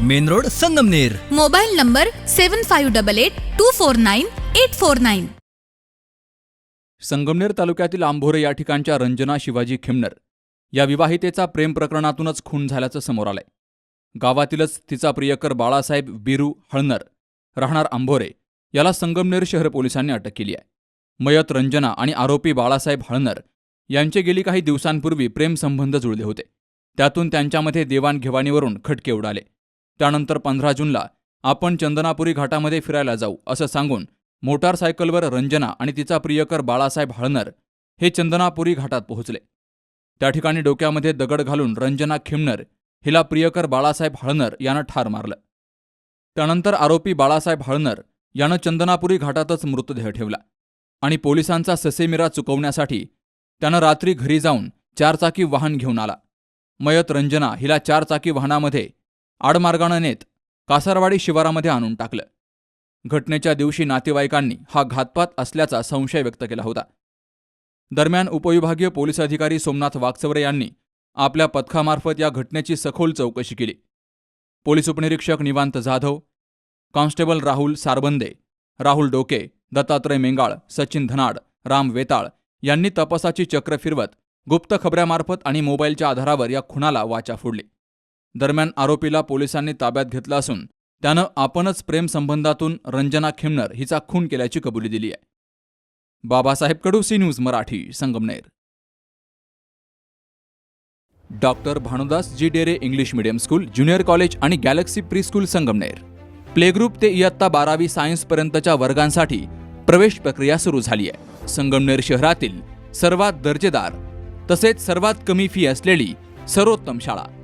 Main road Sangamner. Mobile number seven five double eight two four nine eight four nine Sangamner तालुक्यातील आंभोरे या ठिकाणच्या रंजना शिवाजी खिमनर या विवाहितेचा प्रेम प्रकरणातूनच खून झाल्याचं समोर आलंय. गावातीलच तिचा प्रियकर बाळासाहेब बिरू हळनर राहणार आंभोरे याला संगमनेर शहर पोलिसांनी अटक केली आहे. मयत रंजना आणि आरोपी बाळासाहेब हळनर यांचे गेली काही दिवसांपूर्वी प्रेमसंबंध जुळले होते. त्यातून त्यांच्यामध्ये देवाणघेवाणीवरून खटके उडाले. त्यानंतर पंधरा जूनला आपण चंदनापुरी घाटामध्ये फिरायला जाऊ असं सांगून मोटारसायकलवर रंजना आणि तिचा प्रियकर बाळासाहेब हळनर हे चंदनापुरी घाटात पोहोचले. त्या ठिकाणी डोक्यामध्ये दगड घालून रंजना खिमनर हिला प्रियकर बाळासाहेब हळनर यानं ठार मारलं. त्यानंतर आरोपी बाळासाहेब हळनर यानं चंदनापुरी घाटातच मृतदेह ठेवला आणि पोलिसांचा ससेमिरा चुकवण्यासाठी त्यानं रात्री घरी जाऊन चारचाकी वाहन घेऊन आला. मयत रंजना हिला चारचाकी वाहनामध्ये आडमार्गानं नेत कासारवाडी शिवारामध्ये आणून टाकलं. घटनेच्या दिवशी नातेवाईकांनी हा घातपात असल्याचा संशय व्यक्त केला होता. दरम्यान उपविभागीय पोलीस अधिकारी सोमनाथ वागचवरे यांनी आपल्या पथकामार्फत या घटनेची सखोल चौकशी केली. पोलीस उपनिरीक्षक निवांत जाधव कॉन्स्टेबल राहुल सारबंदे राहुल डोके दत्तात्रय मेंगाळ सचिन धनाड राम वेताळ यांनी तपासाची चक्र फिरवत गुप्त खबऱ्यामार्फत आणि मोबाईलच्या आधारावर या खुणाला वाचा फोडली. दरम्यान आरोपीला पोलिसांनी ताब्यात घेतला असून त्यानं आपणच प्रेमसंबंधातून रंजना खिमनर हिचा खून केल्याची कबुली दिली आहे. Babasaheb Kadu C news Marathi Sangamner. Doctor Bhanudas ji Dere English medium school junior college आणि galaxy pre school Sangamner. Play group ते इयत्ता बारावी सायन्स पर्यंतच्या वर्गांसाठी प्रवेश प्रक्रिया सुरू झाली आहे. संगमनेर शहरातील सर्वात दर्जेदार तसेच सर्वात कमी फी असलेली सर्वोत्तम शाळा.